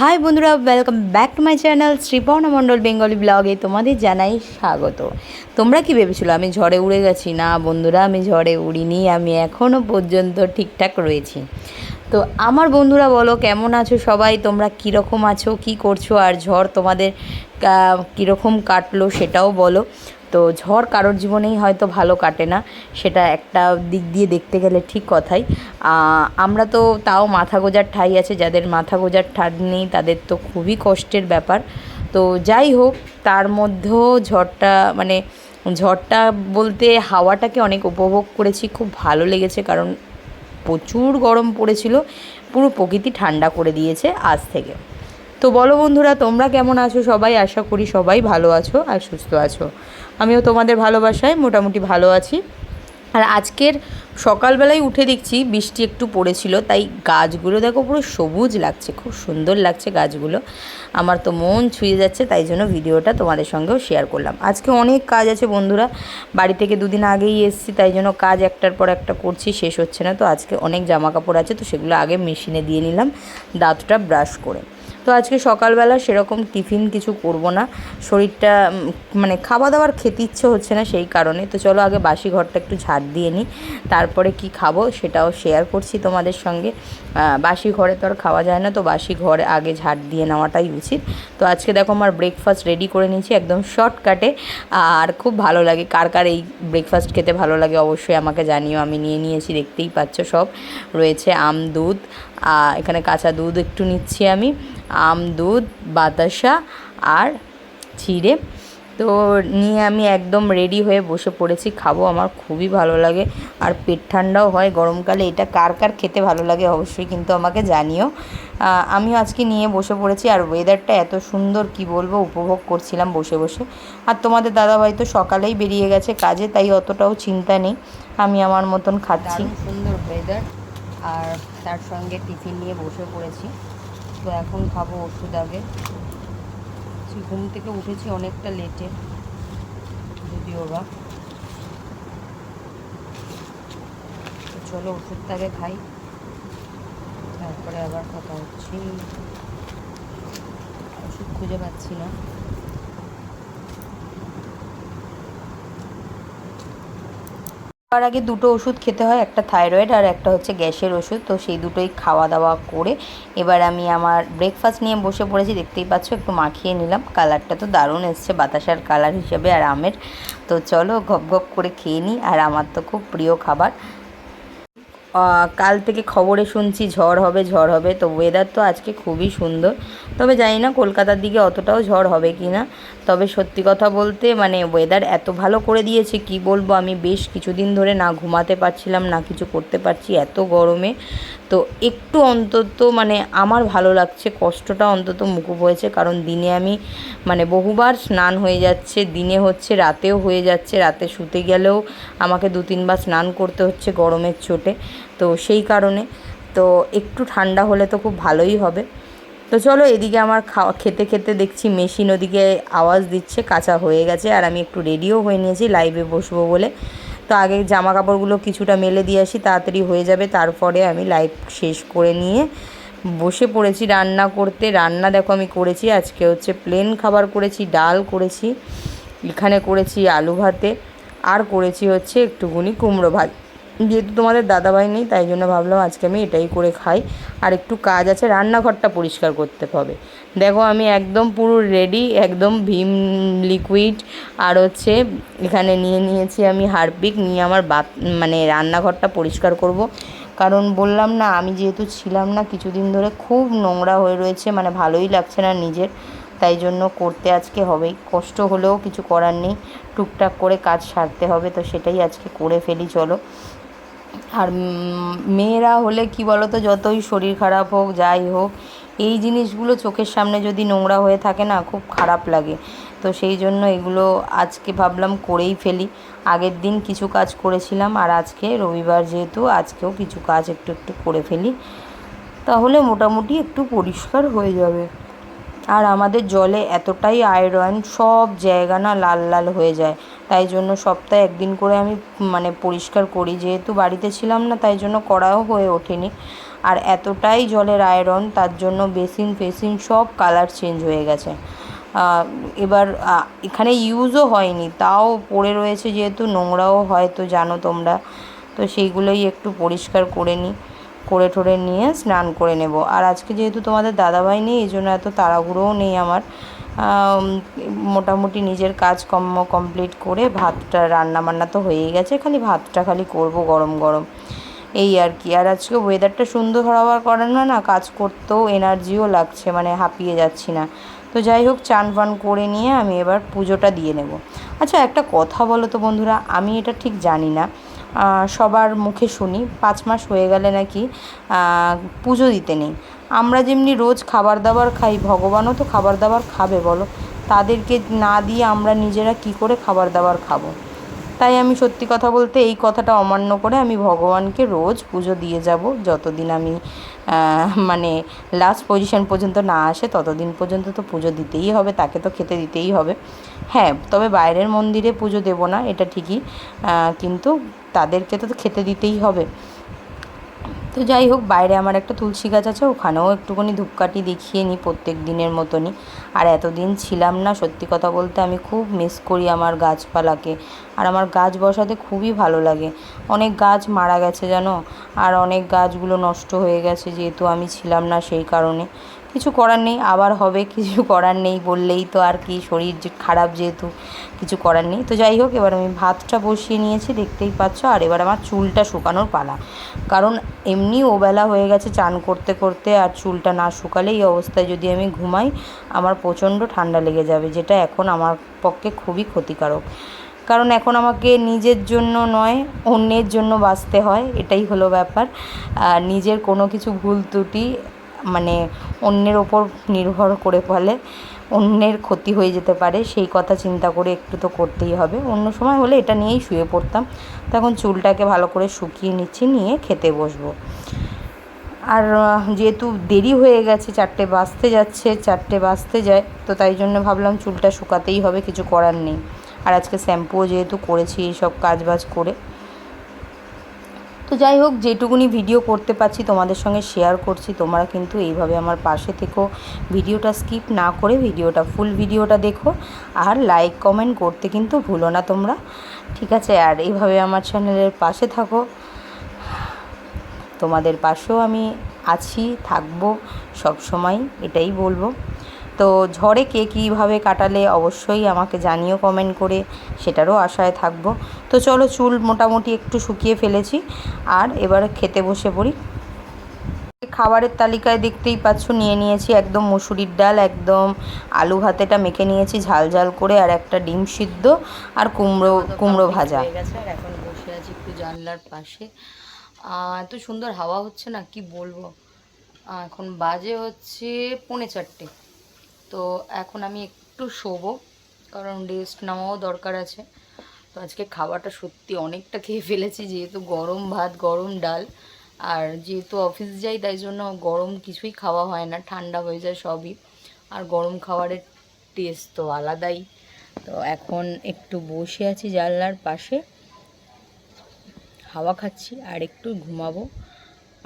High বন্ধুরা welcome back to my channel Sriparna Mondal Bengali ব্লগে তোমাদের জানাই স্বাগত। তোমরা কি ভেবেছিলো, আমি ঝড়ে উড়ে গেছি? না, বন্ধুরা, আমি ঝড়ে উড়িনি, আমি এখনও পর্যন্ত ঠিকঠাক রয়েছি। তো আমার বন্ধুরা বলো, কেমন আছো সবাই? তোমরা কীরকম আছো? কি করছ? আর ঝড় তোমাদের কীরকম কাটলো সেটাও বলো। তো ঝড় কারোর জীবনেই হয়তো ভালো কাটে না, সেটা একটা দিক দিয়ে দেখতে গেলে ঠিক কথাই। আমরা তো তাও মাথা গোজার ঠাই আছে, যাদের মাথা গোজার ঠাট নেই তাদের তো খুবই কষ্টের ব্যাপার। তো যাই হোক, তার মধ্যেও ঝড়টা মানে ঝড়টা বলতে হাওয়াটাকে অনেক উপভোগ করেছি, খুব ভালো লেগেছে কারণ প্রচুর গরম পড়েছিল, পুরো প্রকৃতি ঠান্ডা করে দিয়েছে আজ থেকে। তো বলো বন্ধুরা, তোমরা কেমন আছো? সবাই আশা করি সবাই ভালো আছো আর সুস্থ আছো। আমিও তোমাদের ভালোবাসায় মোটামুটি ভালো আছি। আর আজকের সকালবেলায় উঠে দেখছি বৃষ্টি একটু পড়েছিল, তাই গাছগুলো দেখো পুরো সবুজ লাগছে, খুব সুন্দর লাগছে গাছগুলো। আমার তো মন ছুঁয়ে যাচ্ছে, তাই জন্য ভিডিওটা তোমাদের সঙ্গেও শেয়ার করলাম। আজকে অনেক কাজ আছে বন্ধুরা, বাড়ি থেকে দুদিন আগেই এসেছি, তাই জন্য কাজ একটার পর একটা করছি, শেষ হচ্ছে না, তো আজকে অনেক জামা কাপড় আছে, তো সেগুলো আগে মেশিনে দিয়ে নিলাম, দাঁতটা ব্রাশ করে। তো আজকে সকালবেলা সেরকম টিফিন কিছু করব না। শরীরটা মানে খাওয়া দাওয়ার খেতে ইচ্ছে হচ্ছে না সেই কারণে। তো চলো আগে বাসি ঘরটা একটু ঝাড় দিয়ে নিই। তারপরে কি খাব সেটাও শেয়ার করছি তোমাদের সঙ্গে। বাসি ঘরে তো আর খাওয়া যায় না, তো বাসি ঘরে আগে ঝাড় দিয়ে নেওয়াটাই উচিত। তো আজকে দেখো আমার ব্রেকফাস্ট রেডি করে নিয়েছি একদম শর্টকাটে আর খুব ভালো লাগে, কার কার এই ব্রেকফাস্ট খেতে ভালো লাগে অবশ্যই আমাকে জানিও। আমি নিয়ে নিয়েছি, দেখতেই পাচ্ছ সব। রয়েছে আম, দুধ এখানে কাঁচা দুধ একটু নিচ্ছি আমি। আম, দুধ, বাতাসা আর চিড়ে তো নিয়ে আমি একদম রেডি হয়ে বসে পড়েছি, খাব আমার খুবই ভালো লাগে। আর পেট ঠান্ডাও হয় গরমকালে, এটা কার কার খেতে ভালো লাগে অবশ্যই কিন্তু আমাকে জানিও। আমিও আজকে নিয়ে বসে পড়েছি আর ওয়েদারটা এত সুন্দর, কি বলব, উপভোগ করছিলাম বসে বসে। আর তোমাদের দাদাভাই তো সকালেই বেরিয়ে গেছে কাজে, তাই অতটাও চিন্তা নেই। আমি আমার মতন খাচ্ছি। সুন্দর ওয়েদার আর তার সঙ্গে টিফিন নিয়ে বসে পড়েছি। তো এখন খাব ওষুধ আগে। ঘুম থেকে উঠেছি অনেকটা লেটে যদিও বা। চলো ওষুধটা আগে খাই, তারপরে আবার কথা হচ্ছি। ওষুধ খুঁজে পাচ্ছি না। তার আগে দুটো ওষুধ খেতে হয়, একটা থাইরয়েড আর একটা হচ্ছে গ্যাসের ওষুধ। তো সেই দুটোই খাওয়া দাওয়া করে এবার আমি আমার ব্রেকফাস্ট নিয়ে বসে পড়েছি, দেখতেই পাচ্ছ, একটু মাখিয়ে নিলাম। কালারটা তো দারুণ এসছে, বাতাসার কালার হিসেবে আর আমের। তো চলো ঘপ ঘপ করে খেয়ে নিই, আর আমার তো খুব প্রিয় খাবার। কাল থেকে খবরে শুনছি ঝড় হবে ঝড় হবে। তো ওয়েদার তো আজকে খুবই সুন্দর। তবে জানি না কলকাতার দিকে অতটাও ঝড় হবে কি না তবে সত্যি কথা বলতে মানে ওয়েদার এত ভালো করে দিয়েছে, কি বলব? আমি বেশ কিছুদিন ধরে না ঘুমাতে পারছিলাম, না কিছু করতে পারছি। এত গরমে তো একটু অন্তত মানে আমার ভালো লাগছে, কষ্টটা অন্তত মুকুব হয়েছে, কারণ দিনে আমি মানে বহুবার স্নান হয়ে যাচ্ছে, দিনে হচ্ছে রাতেও হয়ে যাচ্ছে, রাতে শুতে গেলেও আমাকে দু তিনবার স্নান করতে হচ্ছে গরমের চোটে, তো সেই কারণে, তো একটু ঠান্ডা হলে তো খুব ভালোই হবে। তো চলো এদিকে আমার খাওয়া খেতে খেতে দেখছি মেশিন ওদিকে আওয়াজ দিচ্ছে, কাঁচা হয়ে গেছে, আর আমি একটু রেডিও হয়ে নিয়েছি লাইভে বসবো বলে। তো আগে জামা কাপড়গুলো কিছুটা মেলে দিয়ে আসি, তাড়াতাড়ি হয়ে যাবে। তারপরে আমি লাইভ শেষ করে নিয়ে বসে পড়েছি রান্না করতে। রান্না দেখো আমি করেছি, আজকে হচ্ছে প্লেন খাবার করেছি, ডাল করেছি, এখানে করেছি আলু ভাতে, আর করেছি হচ্ছে একটুকুনি কুমড়ো ভাত। যেহেতু তোমাদের দাদাভাই নেই, তাই জন্য ভাবলাম আজকে আমি এটাই করে খাই। আর একটু কাজ আছে, রান্নাঘরটা পরিষ্কার করতে হবে। দেখো, আমি একদম পুরো রেডি একদম ভীম লিকুইড আর হচ্ছে এখানে নিয়ে নিয়েছি আমি হারপিক, নিয়ে আমার বাথ মানে রান্নাঘরটা পরিষ্কার করব। কারণ বললাম না, আমি যেহেতু ছিলাম না, কিছুদিন ধরে খুব নোংরা হয়ে রয়েছে মানে ভালোই লাগছে না নিজের। তাই জন্য করতে আজকে হবেই। কষ্ট হলেও কিছু করার নেই, টুকটাক করে কাজ সারতে হবে, তো সেটাই আজকে করে ফেলি, চলো। আর মেয়েরা হলে কি বলো তো যতই শরীর খারাপ হোক, যাই হোক এই জিনিসগুলো চোখের সামনে যদি নোংরা হয়ে থাকে না, খুব খারাপ লাগে। তো সেই জন্য এগুলো আজকে ভাবলাম করেই ফেলি। আগের দিন কিছু কাজ করেছিলাম আর আজকে রবিবার যেহেতু, আজকেও কিছু কাজ একটু একটু করে ফেলি। তাহলে মোটামুটি একটু পরিষ্কার হয়ে যাবে। আর আমাদের জলে এতটাই আয়রন সব জায়গা না লাল লাল হয়ে যায়। তাই জন্য সপ্তাহে একদিন করে আমি মানে পরিষ্কার করি। যেহেতু বাড়িতে ছিলাম না, তাই জন্য করাও হয়ে ওঠেনি। আর এতটাই জলের আয়রন, তার জন্য বেসিন, ফেসিন সব কালার চেঞ্জ হয়ে গেছে। এবার এখানে ইউজও হয়নি, তাও পড়ে রয়েছে যেহেতু, নোংরাও হয়তো জানো তোমরা। তো সেইগুলোই একটু পরিষ্কার করে নিই করে ঠোরে নিয়ে স্নান করে নেব। আর আজকে যেহেতু তোমাদের দাদাভাই নেই, এই জন্য এত তাড়াহুড়োও নেই আমার। মোটামুটি নিজের কাজ কর্ম কমপ্লিট করে ভাতটা রান্না বান্না তো হয়েই গেছে, খালি ভাতটা খালি করব গরম গরম। এই আর কি। আর আজকে ওয়েদারটা সুন্দর হওয়ার কারণে না কাজ করতেও এনার্জিও লাগছে মানে হাঁপিয়ে যাচ্ছি না। তো যাই হোক চান ফান করে নিয়ে আমি এবার পুজোটা দিয়ে নেব। আচ্ছা একটা কথা বলো তো বন্ধুরা, আমি এটা ঠিক জানি না। সবার মুখে শুনি, পাঁচ মাস হয়ে গেলে নাকি পুজো দিতে নেই। আমরা যেমনি রোজ খাবার দাবার খাই, ভগবানও তো খাবার দাবার খাবে, বলো। তাদেরকে না দিয়ে আমরা নিজেরা কি করে খাবার দাবার খাব? তাই আমি সত্যি কথা বলতে এই কথাটা অমান্য করে আমি ভগবানকে রোজ পুজো দিয়ে যাব। যতদিন আমি মানে লাস্ট পজিশন পর্যন্ত না আসে, ততদিন পর্যন্ত তো পুজো দিতেই হবে, তাকে তো খেতে দিতেই হবে। হ্যাঁ তবে বাইরের মন্দিরে পুজো দেব না, এটা ঠিকই কিন্তু তাদেরকে তো খেতে দিতেই হবে। তো যাই হোক, বাইরে আমার একটা তুলসী গাছ আছে, ওখানেও একটুখানি ধূপকাঠি দেখিয়ে নিই প্রত্যেক দিনের মতনই। আর এতদিন ছিলাম না, সত্যি কথা বলতে আমি খুব মিস করি আমার গাছপালাকে। আর আমার গাছ বসাতে খুবই ভালো লাগে। অনেক গাছ মারা গেছে জানো? আর অনেক গাছগুলো নষ্ট হয়ে গেছে, যেহেতু আমি ছিলাম না সেই কারণে। কিছু করার নেই, আবার হবে, কিছু করার নেই বললেই তো আর কি, শরীর যে খারাপ যেহেতু কিছু করার নেই। তো যাই হোক, এবার আমি ভাতটা বসিয়ে নিয়েছি, দেখতেই পাচ্ছ, আর এবার আমার চুলটা শুকানোর পালা। কারণ এমনি ওবেলা হয়ে গেছে চান করতে করতে, আর চুলটা না শুকালে এই অবস্থায় যদি আমি ঘুমাই, আমার প্রচণ্ড ঠান্ডা লেগে যাবে, যেটা এখন আমার পক্ষে খুবই ক্ষতিকারক। কারণ এখন আমাকে নিজের জন্য নয়, অন্যের জন্য বাঁচতে হয়, এটাই হলো ব্যাপার। নিজের কোনো কিছু ভুল ত্রুটি মানে অন্যের ওপর নির্ভর করে ফলে অন্যের ক্ষতি হয়ে যেতে পারে, সেই কথা চিন্তা করে একটু তো করতেই হবে। অন্য সময় হলে এটা নিয়েই শুয়ে পড়তাম। তখন চুলটাকে ভালো করে শুকিয়ে নিচ্ছি নিয়ে খেতে বসবো। আর যেহেতু দেরি হয়ে গেছে, চারটে বাজতে যাচ্ছে, চারটে বাজতে যায়, তো তাই জন্য ভাবলাম চুলটা শুকাতেই হবে, কিছু করার নেই। আর আজকে শ্যাম্পুও যেহেতু করেছি, এইসব কাজ বাজ করে। তো যাই হোক, যেটুকুনি ভিডিও করতে পারছি, তোমাদের সঙ্গে শেয়ার করছি। তোমরা কিন্তু এইভাবে আমার পাশে থেকো। ভিডিওটা স্কিপ না করে ভিডিওটা ফুল ভিডিওটা দেখো। আর লাইক কমেন্ট করতে কিন্তু ভুলো না তোমরা। ঠিক আছে? আর এইভাবে আমার চ্যানেলের পাশে থাকো। তোমাদের পাশেও আমি আছি, থাকব সব সময় এটাই বলব। তো ঝড়ে কে কীভাবে কাটালে অবশ্যই আমাকে জানিও কমেন্ট করে সেটারও আশায় থাকব। তো চলো চুল মোটামুটি একটু শুকিয়ে ফেলেছি আর এবার খেতে বসে পড়ি। খাবারের তালিকায় দেখতেই পাচ্ছ নিয়ে নিয়েছি একদম মুসুরির ডাল একদম আলু ভাতেটা মেখে নিয়েছি ঝাল ঝাল করে আর একটা ডিম সিদ্ধ আর কুমড়ো কুমড়ো ভাজা। আর এখন বসে আছি একটু জানলার পাশে। এত সুন্দর হাওয়া হচ্ছে না কি বলব? এখন বাজে হচ্ছে পৌনে চারটে। তো এখন আমি একটু শোবো, কারণ রেস্ট নেওয়াও দরকার আছে। তো আজকে খাবারটা সত্যি অনেকটা খেয়ে ফেলেছি, যেহেতু গরম ভাত, গরম ডাল, আর যেহেতু অফিস যাই, তাই জন্য গরম কিছুই খাওয়া হয় না, ঠান্ডা হয়ে যায় সবই। আর গরম খাবারের টেস্ট তো আলাদাই। তো এখন একটু বসে আছি জানলার পাশে, হাওয়া খাচ্ছি, আর একটু ঘুমাবো।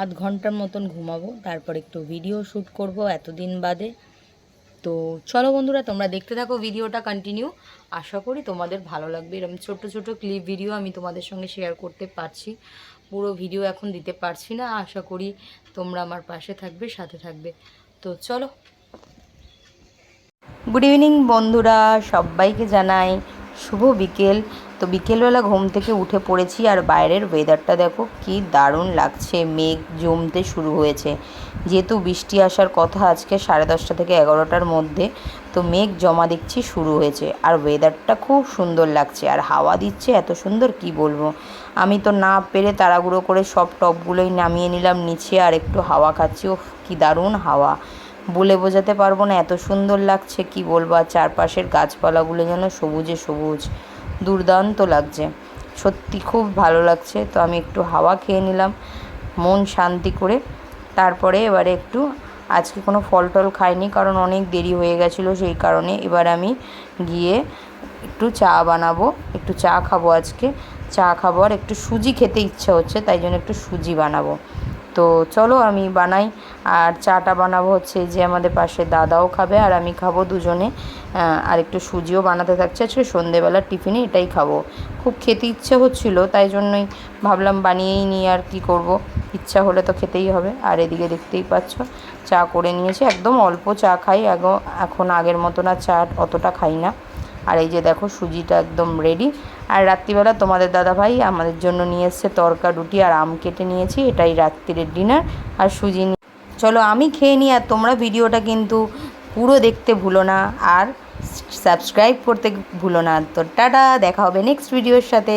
আধ ঘণ্টার মতন ঘুমাবো, তারপর একটু ভিডিও শ্যুট করব, এতদিন বাদে। তো চলো বন্ধুরা, তোমরা দেখতে থাকো ভিডিওটা কন্টিনিউ আশা করি তোমাদের ভালো লাগবে। এরকম ছোট ছোট ক্লিপ ভিডিও আমি তোমাদের সঙ্গে শেয়ার করতে পারছি। পুরো ভিডিও এখন দিতে পারছি না। আশা করি তোমরা আমার পাশে থাকবে, সাথে থাকবে। তো চলো। গুড ইভিনিং বন্ধুরা, সবাইকে জানাই শুভ বিকেল। তো বিকেলবেলা ঘুম থেকে উঠে পড়েছি আর বাইরের ওয়েদারটা দেখো কি দারুণ লাগছে। মেঘ জমতে শুরু হয়েছে। যেহেতু বৃষ্টি আসার কথা আজকে সাড়ে দশটা থেকে এগারোটার মধ্যে, তো মেঘ জমা দেখছি শুরু হয়েছে। আর ওয়েদারটা খুব সুন্দর লাগছে। আর হাওয়া দিচ্ছে এত সুন্দর কি বলব? আমি তো না পেরে তাড়াগুড়ো করে সব টপগুলোই নামিয়ে নিলাম, নিচে আর একটু হাওয়া খাচ্ছি। ও কি দারুণ হাওয়া। বলে বোঝাতে পারব না, এত সুন্দর লাগছে, কি বলব, আর চারপাশের গাছপালাগুলো যেন সবুজে সবুজ, দুর্দান্ত লাগছে। সত্যি খুব ভালো লাগছে, তো আমি একটু হাওয়া খেয়ে নিলাম, মন শান্তি করে। তারপরে এবারে একটু, আজকে কোনো ফল টল খাইনি, কারণ অনেক দেরি হয়ে গেছিল, সেই কারণে এবার আমি গিয়ে একটু চা বানাবো, একটু চা খাব আজকে। চা খাব, আর একটু সুজি খেতে ইচ্ছা হচ্ছে, তাই জন্য একটু সুজি বানাবো। তো চলো আমি বানাই। আর চাটা বানাবো হচ্ছে যে আমাদের পাশে দাদাও খাবে আর আমি খাব দুজনে। আর একটু সুজিও বানাতে থাকছে। আজকে সন্ধেবেলার টিফিনে এটাই খাব। খুব খেতে ইচ্ছে হচ্ছিল, তাই জন্যই ভাবলাম বানিয়েই নিই আর কি করব। ইচ্ছা হলে তো খেতেই হবে। আর এদিকে দেখতেই পাচ্ছ, চা করে নিয়েছি। একদম অল্প চা খাই। এখন আগের মতো না চা অতটা খাই না। আর এই যে দেখো সুজিটা একদম রেডি আর রাত্রিবেলা তোমাদের দাদা ভাই আমাদের জন্য নিয়ে এসছে তরকা, রুটি আর আম কেটে নিয়েছি, এটাই রাত্রির ডিনার আর সুজি চলো আমি খেয়ে নিই আর তোমরা ভিডিওটা কিন্তু পুরো দেখতে ভুলো না আর সাবস্ক্রাইব করতে ভুলো না। তো টাটা, দেখা হবে নেক্সট ভিডিওর সাথে।